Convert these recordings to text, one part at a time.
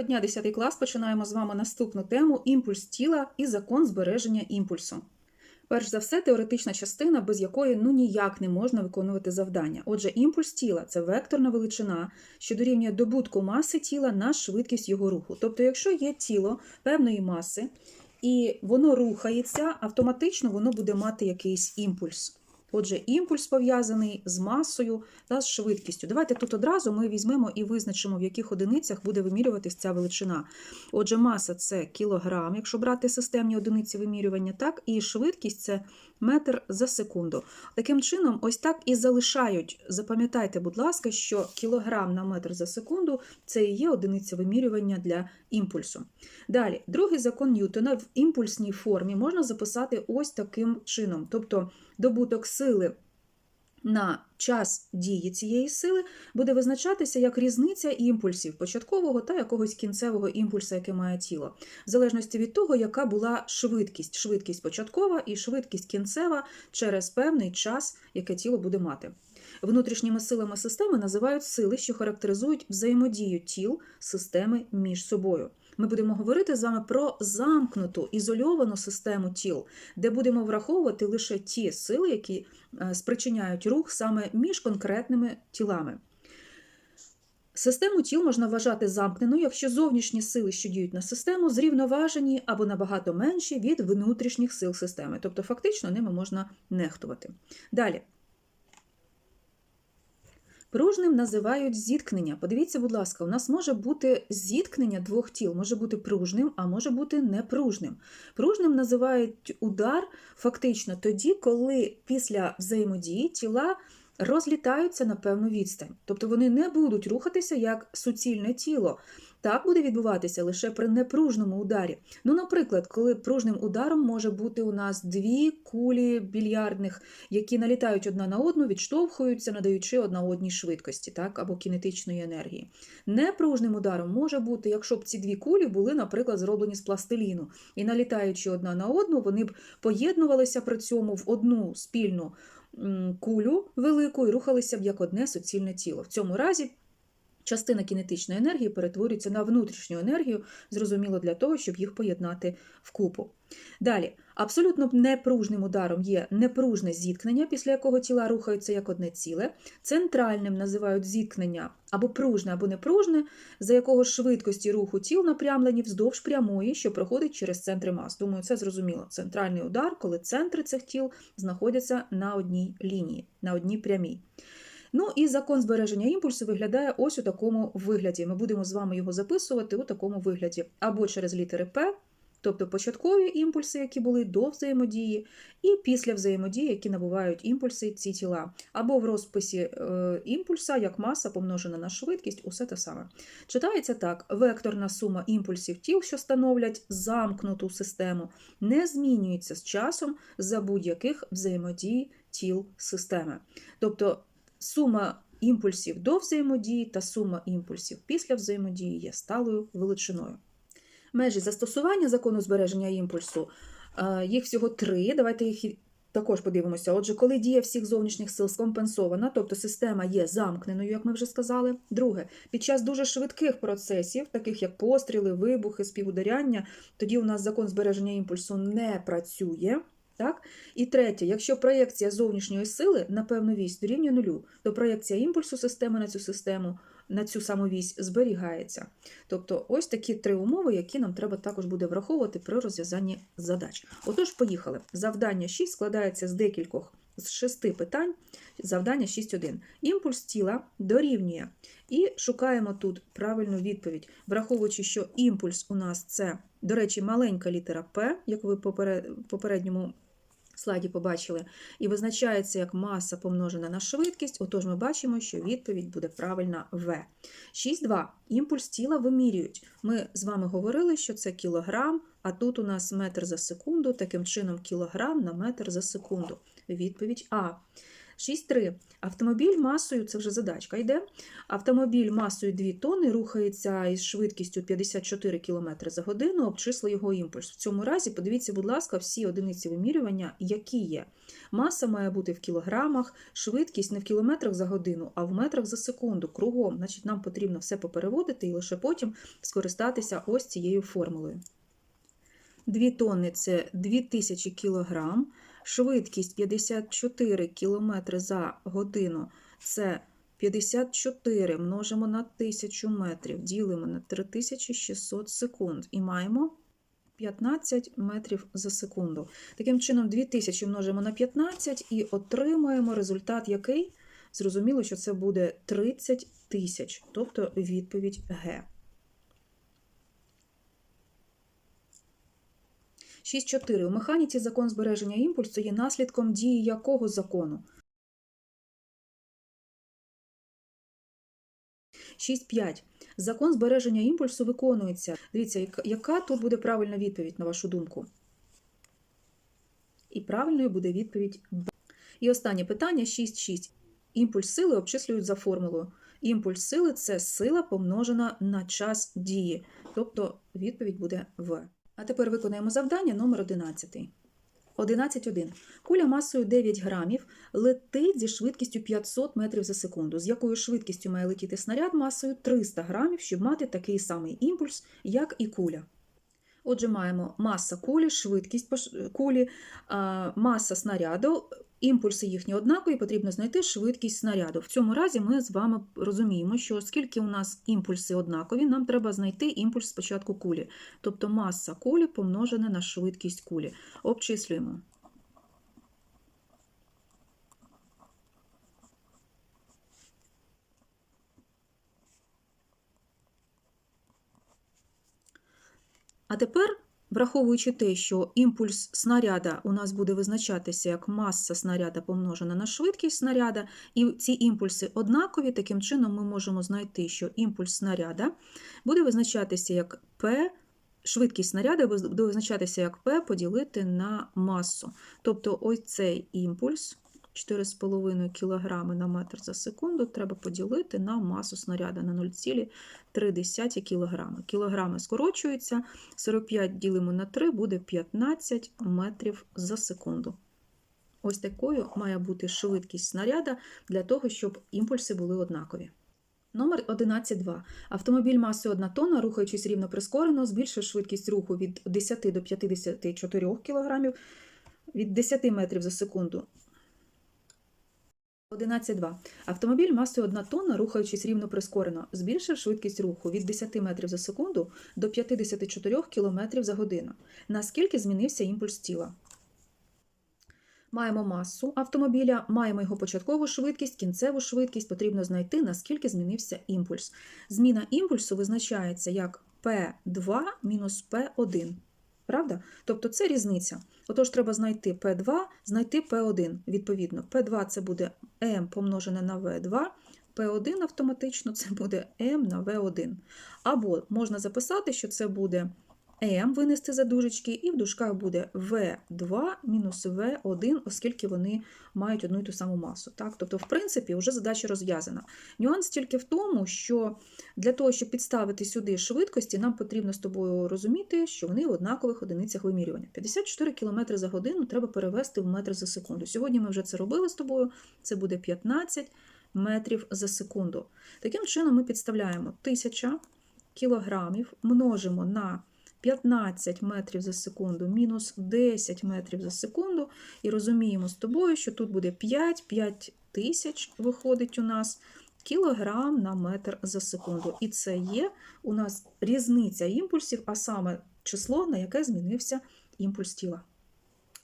Доброго дня, 10 клас. Починаємо з вами наступну тему імпульс тіла і закон збереження імпульсу. Перш за все, теоретична частина, без якої ну ніяк не можна виконувати завдання. Отже, імпульс тіла це векторна величина, що дорівнює добутку маси тіла на швидкість його руху. Тобто, якщо є тіло певної маси і воно рухається, автоматично воно буде мати якийсь імпульс. Отже, імпульс пов'язаний з масою та з швидкістю. Давайте тут одразу ми візьмемо і визначимо, в яких одиницях буде вимірюватися ця величина. Отже, маса це кілограм, якщо брати системні одиниці вимірювання, так, і швидкість це метр за секунду. Таким чином, ось так і залишають. Запам'ятайте, будь ласка, що кілограм на метр за секунду це і є одиниця вимірювання для імпульсу. Далі, другий закон Ньютона в імпульсній формі можна записати ось таким чином. Тобто добуток сили на час дії цієї сили буде визначатися як різниця імпульсів початкового та якогось кінцевого імпульсу, яке має тіло, в залежності від того, яка була швидкість, швидкість початкова і швидкість кінцева через певний час, яке тіло буде мати. Внутрішніми силами системи називають сили, що характеризують взаємодію тіл системи між собою. Ми будемо говорити з вами про замкнуту ізольовану систему тіл, де будемо враховувати лише ті сили, які е, спричиняють рух саме між конкретними тілами. Систему тіл можна вважати замкненою, якщо зовнішні сили, що діють на систему, зрівноважені або набагато менші від внутрішніх сил системи. Тобто, фактично, ними можна нехтувати. Далі. Пружним називають зіткнення. Подивіться, будь ласка, у нас може бути зіткнення двох тіл, може бути пружним, а може бути непружним. Пружним називають удар фактично тоді, коли після взаємодії тіла розлітаються на певну відстань. Тобто вони не будуть рухатися як суцільне тіло. Так буде відбуватися лише при непружному ударі. Ну, наприклад, коли пружним ударом може бути у нас дві кулі більярдних, які налітають одна на одну, відштовхуються, надаючи одна одній швидкості, так, або кінетичної енергії. Непружним ударом може бути, якщо б ці дві кулі були, наприклад, зроблені з пластиліну, і налітаючи одна на одну, вони б поєднувалися при цьому в одну спільну кулю велику і рухалися б як одне суцільне тіло. В цьому разі. Частина кінетичної енергії перетворюється на внутрішню енергію, зрозуміло для того, щоб їх поєднати вкупу. Далі, абсолютно непружним ударом є непружне зіткнення, після якого тіла рухаються як одне ціле. Центральним називають зіткнення або пружне, або непружне, за якого швидкості руху тіл напрямлені вздовж прямої, що проходить через центри мас. Думаю, це зрозуміло. Центральний удар, коли центри цих тіл знаходяться на одній лінії, на одній прямій. Ну і закон збереження імпульсу виглядає ось у такому вигляді. Ми будемо з вами його записувати у такому вигляді, або через літери П, тобто початкові імпульси, які були до взаємодії, і після взаємодії, які набувають імпульси ці тіла, або в розписі е, імпульса, як маса помножена на швидкість, усе те саме. Читається так: векторна сума імпульсів тіл, що становлять замкнуту систему, не змінюється з часом за будь-яких взаємодій тіл системи. Тобто сума імпульсів до взаємодії та сума імпульсів після взаємодії є сталою величиною. Межі застосування закону збереження імпульсу, їх всього три. Давайте їх також подивимося. Отже, коли дія всіх зовнішніх сил скомпенсована, тобто система є замкненою, як ми вже сказали. Друге, під час дуже швидких процесів, таких як постріли, вибухи, співударяння, тоді у нас закон збереження імпульсу не працює. Так? І третє, якщо проєкція зовнішньої сили на певну вісь дорівнює нулю, то проєкція імпульсу системи на цю систему, на цю саму вісь зберігається. Тобто ось такі три умови, які нам треба також буде враховувати при розв'язанні задач. Отож, поїхали. Завдання 6 складається з декількох з шести питань. Завдання 6.1. Імпульс тіла дорівнює. І шукаємо тут правильну відповідь, враховуючи, що імпульс у нас це, до речі, маленька літера П, як ви попередньому слайді побачили, і визначається як маса помножена на швидкість, отож ми бачимо, що відповідь буде правильна В. 6.2. Імпульс тіла вимірюють. Ми з вами говорили, що це кілограм, а тут у нас метр за секунду, таким чином кілограм на метр за секунду. Відповідь А. 6.3. Автомобіль масою, це вже задачка йде. Автомобіль масою 2 тонни рухається із швидкістю 54 км за годину, обчисли його імпульс. В цьому разі подивіться, будь ласка, всі одиниці вимірювання, які є. Маса має бути в кілограмах, швидкість не в кілометрах за годину, а в метрах за секунду, кругом. Значить, нам потрібно все попереводити і лише потім скористатися ось цією формулою. 2 тонни це 2000 кілограм, швидкість 54 км за годину це 54 множимо на 1000 метрів, ділимо на 3600 секунд і маємо 15 метрів за секунду. Таким чином, 2000 множимо на 15 і отримаємо результат який? Зрозуміло, що це буде 30 тисяч, тобто відповідь Г. 6.4. У механіці закон збереження імпульсу є наслідком дії якого закону? 6.5. Закон збереження імпульсу виконується. Дивіться, яка- тут буде правильна відповідь, на вашу думку? І правильною буде відповідь Б. І останнє питання 6.6. Імпульс сили обчислюють за формулою. Імпульс сили це сила помножена на час дії. Тобто відповідь буде В. А тепер виконаємо завдання номер 11. 11.1. Куля масою 9 грамів летить зі швидкістю 500 метрів за секунду. З якою швидкістю має летіти снаряд масою 300 грамів, щоб мати такий самий імпульс, як і куля. Отже, маємо маса кулі, швидкість кулі, маса снаряду, імпульси їхні однакові, потрібно знайти швидкість снаряду. В цьому разі ми з вами розуміємо, що оскільки у нас імпульси однакові, нам треба знайти імпульс спочатку кулі. Тобто маса кулі помножена на швидкість кулі. Обчислюємо. А тепер, враховуючи те, що імпульс снаряда у нас буде визначатися як маса снаряда помножена на швидкість снаряда, і ці імпульси однакові, таким чином ми можемо знайти, що імпульс снаряда буде визначатися як P, швидкість снаряда буде визначатися як P поділити на масу. Тобто ось цей імпульс 4,5 кг на метр за секунду треба поділити на масу снаряда на 0,3 кг. Кілограми скорочуються, 45 ділимо на 3 буде 15 метрів за секунду. Ось такою має бути швидкість снаряда для того, щоб імпульси були однакові. Номер 11.2. Автомобіль масою 1 тонна, рухаючись рівно прискорено, збільшив швидкість руху від 10 до 54 кг від 10 метрів за секунду 11.2. Автомобіль масою 1 тонна, рухаючись рівно прискорено, збільшив швидкість руху від 10 метрів за секунду до 54 км за годину. Наскільки змінився імпульс тіла? Маємо масу автомобіля, маємо його початкову швидкість, кінцеву швидкість. Потрібно знайти, наскільки змінився імпульс. Зміна імпульсу визначається як P2 мінус P1. Правда? Тобто це різниця. Отож, треба знайти P2, знайти P1. Відповідно, P2 це буде M помножене на V2, P1 автоматично це буде M на V1. Або можна записати, що це буде М винести за дужечки, і в дужках буде В2 мінус В1, оскільки вони мають одну і ту саму масу. Так? Тобто, в принципі, вже задача розв'язана. Нюанс тільки в тому, що для того, щоб підставити сюди швидкості, нам потрібно з тобою розуміти, що вони в однакових одиницях вимірювання. 54 км за годину треба перевести в метр за секунду. Сьогодні ми вже це робили з тобою, це буде 15 метрів за секунду. Таким чином, ми підставляємо 1000 кілограмів, множимо на 15 метрів за секунду мінус 10 метрів за секунду. І розуміємо з тобою, що тут буде 5, 5 тисяч виходить у нас кілограм на метр за секунду. І це є у нас різниця імпульсів, а саме число, на яке змінився імпульс тіла.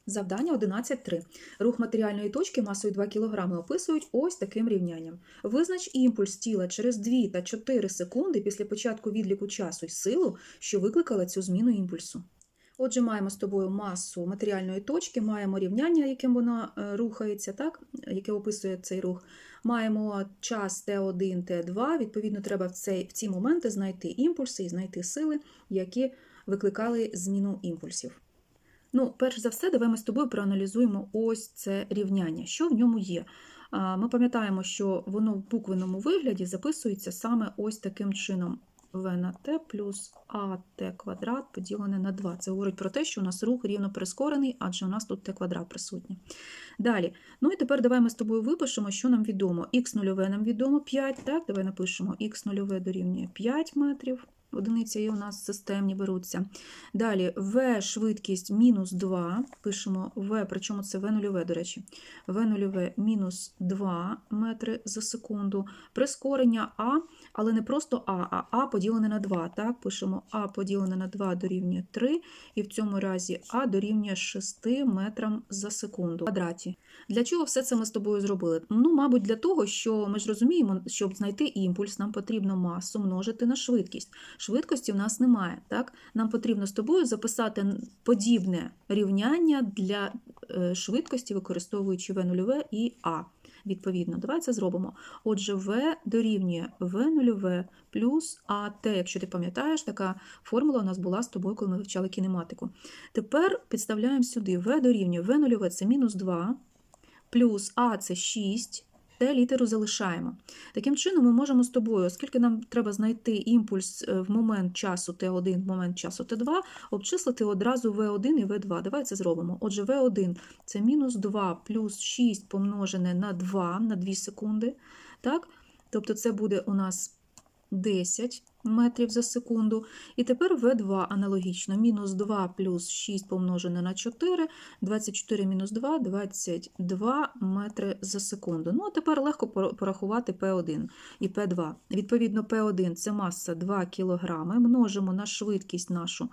Завдання 11.3. Рух матеріальної точки масою 2 кг описують ось таким рівнянням. Визнач імпульс тіла через 2 та 4 секунди після початку відліку часу й силу, що викликала цю зміну імпульсу. Отже, маємо з тобою масу матеріальної точки, маємо рівняння, яким вона е, рухається, так? яке описує цей рух. Маємо час Т1, Т2. Відповідно, треба в, цей, в ці моменти знайти імпульси і знайти сили, які викликали зміну імпульсів. Ну, перш за все, давай ми з тобою проаналізуємо ось це рівняння. Що в ньому є? Ми пам'ятаємо, що воно в буквеному вигляді записується саме ось таким чином. В на t плюс АТ квадрат поділене на 2. Це говорить про те, що у нас рух рівно прискорений, адже у нас тут t квадрат присутній. Далі. Ну і тепер давай ми з тобою випишемо, що нам відомо. Х нульове нам відомо 5, так? Давай напишемо х нульове дорівнює 5 метрів. Одиниці і у нас системні беруться. Далі v швидкість мінус 2. Пишемо v, причому це v нульове, до речі. v нульове мінус 2 метри за секунду. Прискорення А, але не просто А, а А поділене на 2. Так, пишемо А поділене на 2 дорівнює 3, і в цьому разі А дорівнює 6 метрам за секунду в квадраті. Для чого все це ми з тобою зробили? Ну, мабуть, для того, що ми ж розуміємо, щоб знайти імпульс, нам потрібно масу множити на швидкість. Швидкості в нас немає. Так? Нам потрібно з тобою записати подібне рівняння для е, швидкості, використовуючи v 0 і А. Відповідно, давай це зробимо. Отже, v дорівнює v 0 плюс АТ. Якщо ти пам'ятаєш, така формула у нас була з тобою, коли ми вивчали кінематику. Тепер підставляємо сюди v дорівнює v 0 це мінус 2, плюс А це 6, Т літеру залишаємо. Таким чином, ми можемо з тобою, оскільки нам треба знайти імпульс е, в момент часу Т1, в момент часу Т2, обчислити одразу В1 і В2. Давай це зробимо. Отже, В1 це мінус 2 плюс 6 помножене на 2 на 2 секунди. Так? Тобто це буде у нас 10 метрів за секунду. І тепер В2 аналогічно. Мінус 2 плюс 6 помножене на 4, 24 мінус 2 – 22 метри за секунду. Ну, а тепер легко порахувати П1 і П2. Відповідно, П1 – це маса 2 кг, множимо на швидкість нашу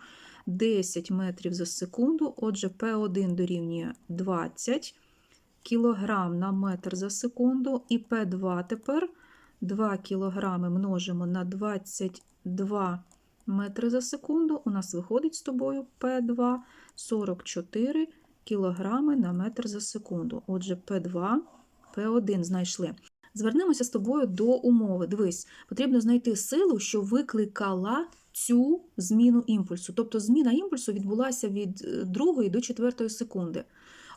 10 метрів за секунду. Отже, П1 дорівнює 20 кг на метр за секунду, і П2 тепер – 2 кг множимо на 22 метри за секунду, у нас виходить з тобою П2 44 кг на метр за секунду. Отже, П2, П1 знайшли. Звернемося з тобою до умови. Дивись, потрібно знайти силу, що викликала цю зміну імпульсу. Тобто зміна імпульсу відбулася від 2 до 4 секунди.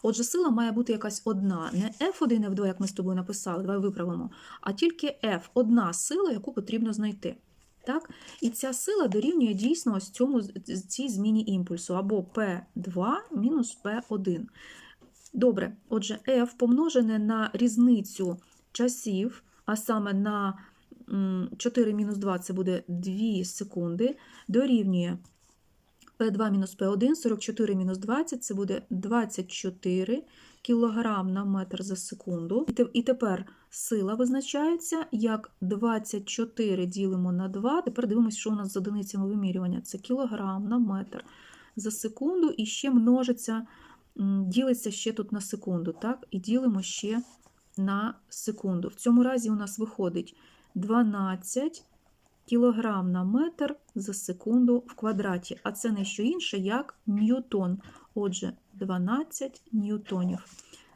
Отже, сила має бути якась одна, не F1, F2, як ми з тобою написали, давай виправимо, а тільки F одна сила, яку потрібно знайти. Так? І ця сила дорівнює дійсно ось цьому, цій зміні імпульсу, або P2 мінус P1. Добре, отже, F помножене на різницю часів, а саме на 4 мінус 2 це буде 2 секунди, дорівнює P2 мінус P1, 44 мінус 20 це буде 24 кг на метр за секунду. І тепер сила визначається як 24 ділимо на 2. Тепер дивимося, що у нас з одиницями вимірювання. Це кілограм на метр за секунду, і ще множиться, ділиться ще тут на секунду. так? І ділимо ще на секунду. В цьому разі у нас виходить 12 кілограм на метр за секунду в квадраті, а це не що інше, як ньютон. Отже, 12 ньютонів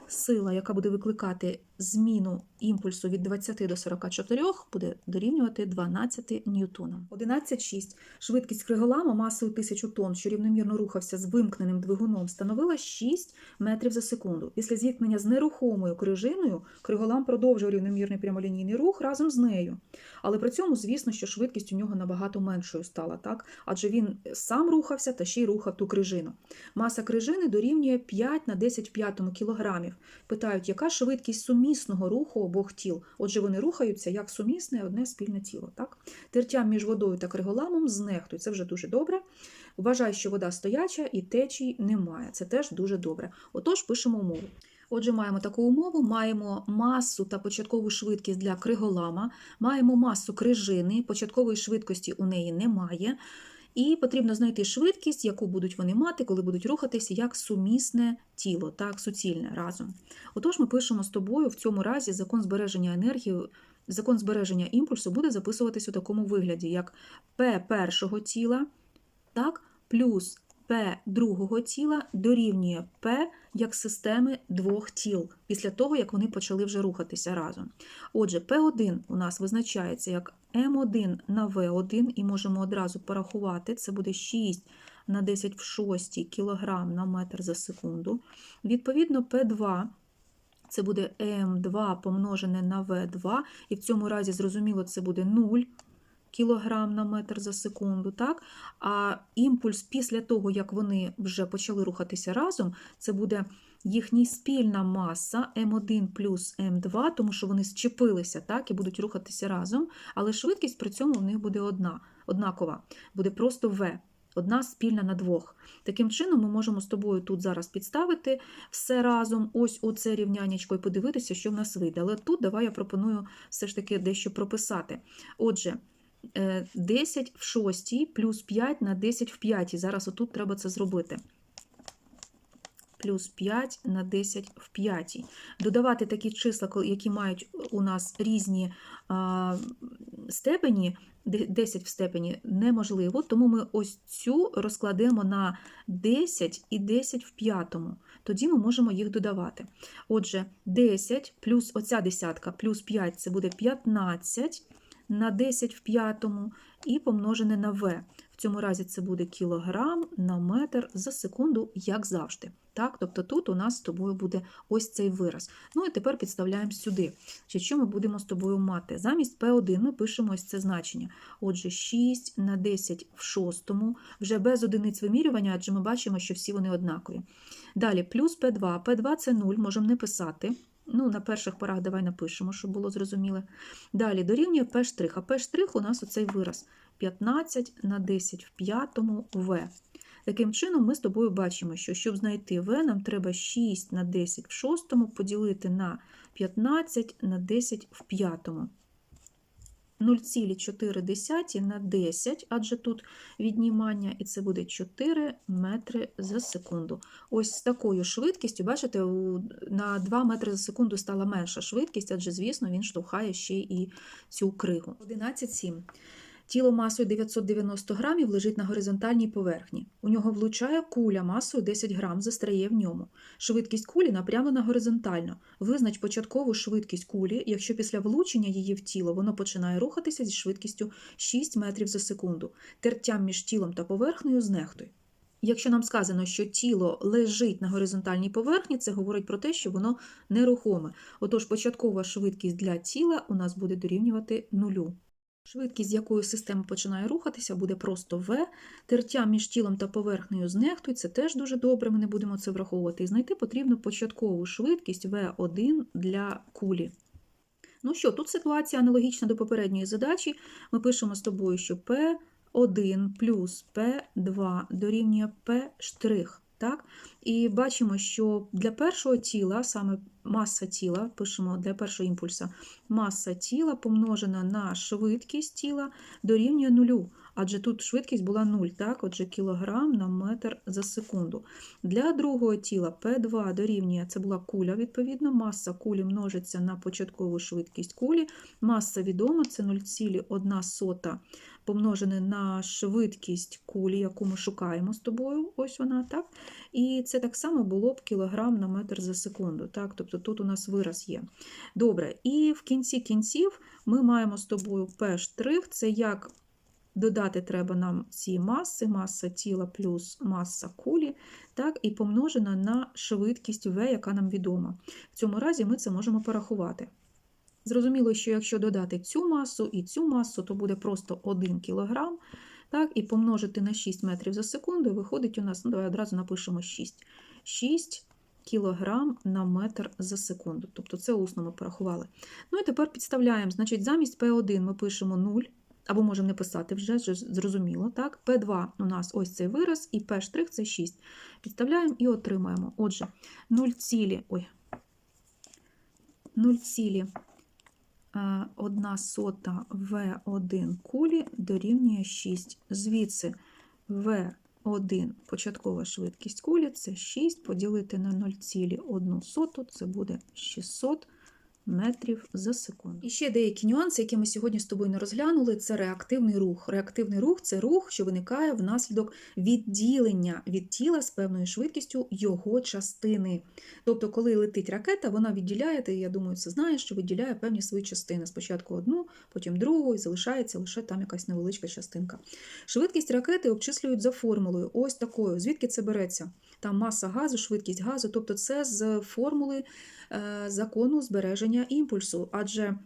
сила, яка буде викликати зміну імпульсу від 20 до 44, буде дорівнювати 12 ньютонам. 11,6. Швидкість криголама масою 1000 тонн, що рівномірно рухався з вимкненим двигуном, становила 6 метрів за секунду. Після зіткнення з нерухомою крижиною криголам продовжив рівномірний прямолінійний рух разом з нею. Але при цьому, звісно, що швидкість у нього набагато меншою стала, так? адже він сам рухався та ще й рухав ту крижину. Маса крижини дорівнює 5 на 10 в п'ятому кілограмів. Питають, яка швидкість сумісного руху обох тіл? Отже, вони рухаються як сумісне одне спільне тіло. Так? Тертя між водою та криголамом знехтуй. Це вже дуже добре. Вважай, що вода стояча і течій немає. Це теж дуже добре. Отож, пишемо умову. Отже, маємо таку умову, маємо масу та початкову швидкість для криголама, маємо масу крижини, початкової швидкості у неї немає. І потрібно знайти швидкість, яку будуть вони мати, коли будуть рухатися як сумісне тіло, так, суцільне разом. Отож, ми пишемо з тобою в цьому разі закон збереження енергії, закон збереження імпульсу буде записуватись у такому вигляді, як P першого тіла, так, плюс P другого тіла дорівнює P як системи двох тіл, після того, як вони почали вже рухатися разом. Отже, P1 у нас визначається як М1 на В1, і можемо одразу порахувати, це буде 6 на 10 в 6 кг на метр за секунду. Відповідно, P2 Це буде М2 помножене на В2, і в цьому разі, зрозуміло, це буде 0 кілограм на метр за секунду. Так? А імпульс після того, як вони вже почали рухатися разом, це буде їхня спільна маса М1 плюс М2, тому що вони зчепилися так, і будуть рухатися разом, але швидкість при цьому в них буде одна, однакова, буде просто В. Одна спільна на двох. Таким чином, ми можемо з тобою тут зараз підставити все разом, ось оце рівнянечко, і подивитися, що в нас вийде. Але тут давай я пропоную все ж таки дещо прописати. Отже, е, 10 в 6 плюс 5 на 10 в 5. Зараз отут треба це зробити. Плюс 5 на 10 в 5. Додавати такі числа, які мають у нас різні степені, 10 в степені неможливо, тому ми ось цю розкладемо на 10 і 10 в п'ятому. Тоді ми можемо їх додавати. Отже, 10 плюс оця десятка плюс 5 це буде 15 на 10 в п'ятому і помножене на В. Цьому разі це буде кілограм на метр за секунду, як завжди. Так? Тобто тут у нас з тобою буде ось цей вираз. Ну і тепер підставляємо сюди. Що ми будемо з тобою мати? Замість P1 ми пишемо ось це значення. Отже, 6 на 10 в шостому, вже без одиниць вимірювання, адже ми бачимо, що всі вони однакові. Далі плюс P2. P2 це 0, можемо не писати. Ну, на перших порах давай напишемо, щоб було зрозуміло. Далі дорівнює P', а P' у нас оцей вираз 15 на 10 в п'ятому В. Таким чином, ми з тобою бачимо, що щоб знайти В, нам треба 6 на 10 в шостому поділити на 15 на 10 в п'ятому. 0,4 на 10, адже тут віднімання, і це буде 4 метри за секунду. Ось з такою швидкістю, бачите, на 2 метри за секунду стала менша швидкість, адже, звісно, він штовхає ще і цю кригу. 11,7. Тіло масою 990 грамів лежить на горизонтальній поверхні. У нього влучає куля масою 10 грам, застряє в ньому. Швидкість кулі напрямлена горизонтально. Визнач початкову швидкість кулі, якщо після влучення її в тіло воно починає рухатися зі швидкістю 6 метрів за секунду. Тертям між тілом та поверхнею знехтуй. Якщо нам сказано, що тіло лежить на горизонтальній поверхні, це говорить про те, що воно нерухоме. Отож, початкова швидкість для тіла у нас буде дорівнювати нулю. Швидкість, з якою система починає рухатися, буде просто В. Тертя між тілом та поверхнею знехтуй, це теж дуже добре, ми не будемо це враховувати. І знайти потрібно початкову швидкість В1 для кулі. Ну що, тут ситуація аналогічна до попередньої задачі. Ми пишемо з тобою, що P1 плюс P2 дорівнює P'. Так? І бачимо, що для першого тіла, саме маса тіла, пишемо для першого імпульса, маса тіла помножена на швидкість тіла дорівнює нулю. Адже тут швидкість була 0, так? Отже, кілограм на метр за секунду. Для другого тіла P2 дорівнює, це була куля, відповідно, маса кулі множиться на початкову швидкість кулі. Маса відома, це 0,1 помножене на швидкість кулі, яку ми шукаємо з тобою. Ось вона, так? І це так само було б кілограм на метр за секунду. Так? Тобто тут у нас вираз є. Добре, і в кінці кінців ми маємо з тобою P', це як додати треба нам ці маси, маса тіла плюс маса кулі, так, і помножена на швидкість V, яка нам відома. В цьому разі ми це можемо порахувати. Зрозуміло, що якщо додати цю масу і цю масу, то буде просто 1 кг, так, і помножити на 6 метрів за секунду, виходить у нас, ну давай одразу напишемо 6. 6 кілограм на метр за секунду. Тобто це усно ми порахували. Ну і тепер підставляємо, значить, замість P1 ми пишемо 0, або можемо не писати вже, вже зрозуміло. так? P2 у нас ось цей вираз, і P' це 6. Підставляємо і отримаємо. Отже, 0, цілі, ой, 0, цілі, 1 сота В1 кулі дорівнює 6. Звідси В1 початкова швидкість кулі це 6, поділити на 0,1 соту, це буде 600 метрів за секунду. І ще деякі нюанси, які ми сьогодні з тобою не розглянули, це реактивний рух. Реактивний рух це рух, що виникає внаслідок відділення від тіла з певною швидкістю його частини. Тобто, коли летить ракета, вона відділяє, ти, я думаю, це знаєш, що відділяє певні свої частини. Спочатку одну, потім другу, і залишається лише там якась невеличка частинка. Швидкість ракети обчислюють за формулою, ось такою. Звідки це береться? Там маса газу, швидкість газу, тобто це з формули е, закону збереження імпульсу, адже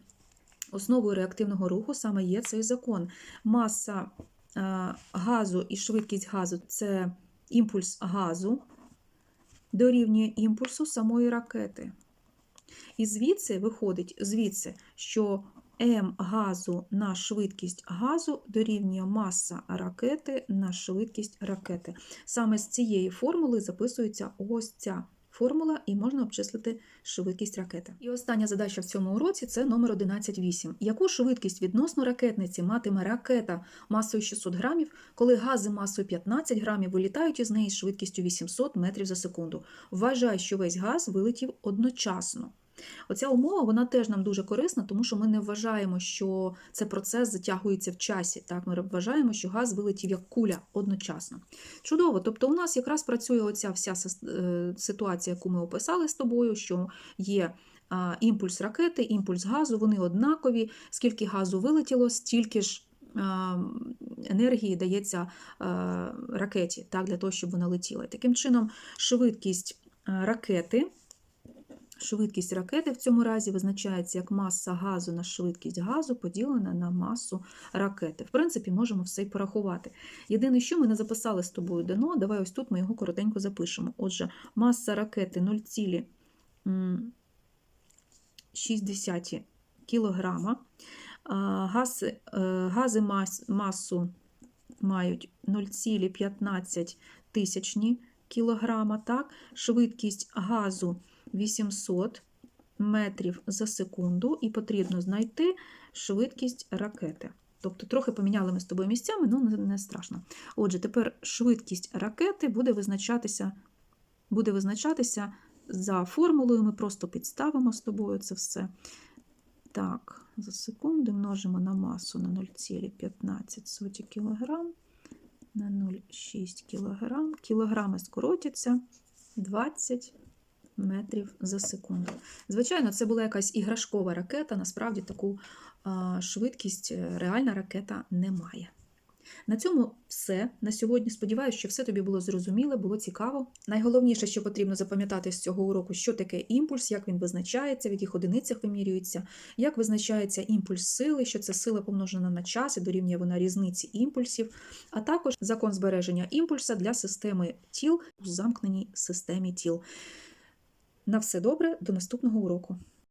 основою реактивного руху саме є цей закон. Маса е, газу і швидкість газу це імпульс газу дорівнює імпульсу самої ракети. І звідси виходить, звідси, що М газу на швидкість газу дорівнює маса ракети на швидкість ракети. Саме з цієї формули записується ось ця формула, і можна обчислити швидкість ракети. І остання задача в цьому уроці це номер 11.8. Яку швидкість відносно ракетниці матиме ракета масою 600 грамів, коли гази масою 15 грамів вилітають із неї з швидкістю 800 метрів за секунду? Вважай, що весь газ вилетів одночасно. Оця умова вона теж нам дуже корисна, тому що ми не вважаємо, що цей процес затягується в часі. Так, Ми вважаємо, що газ вилетів як куля одночасно. Чудово, тобто у нас якраз працює оця вся е, ситуація, яку ми описали з тобою, що є імпульс ракети, імпульс газу, вони однакові. Скільки газу вилетіло, стільки ж. Енергії дається ракеті так, для того, щоб вона летіла. Таким чином, швидкість ракети Швидкість ракети в цьому разі визначається як маса газу на швидкість газу поділена на масу ракети. В принципі, можемо все й порахувати.Єдине, що ми не записали з тобою дано, давай ось тут ми його коротенько запишемо. Отже, маса ракети 0,6 кг. Гази, гази мас, масу мають 0,15 тисячні кілограма. Так? Швидкість газу 800 метрів за секунду, і потрібно знайти швидкість ракети. Тобто трохи поміняли ми з тобою місцями, ну не, страшно. Отже, тепер швидкість ракети буде визначатися, буде визначатися за формулою. Ми просто підставимо з тобою це все. Так, за секунду множимо на масу на 0,15 кг на 0,6 кг. Кілограми скоротяться 20 метрів за секунду. Звичайно, це була якась іграшкова ракета, насправді таку швидкість е, реальна ракета не має. На цьому все на сьогодні. Сподіваюся, що все тобі було зрозуміло, було цікаво. Найголовніше, що потрібно запам'ятати з цього уроку, що таке імпульс, як він визначається, в яких одиницях вимірюється, як визначається імпульс сили, що це сила помножена на час і дорівнює вона різниці імпульсів, а також закон збереження імпульса для системи тіл у замкненій системі тіл. На все добре, до наступного уроку.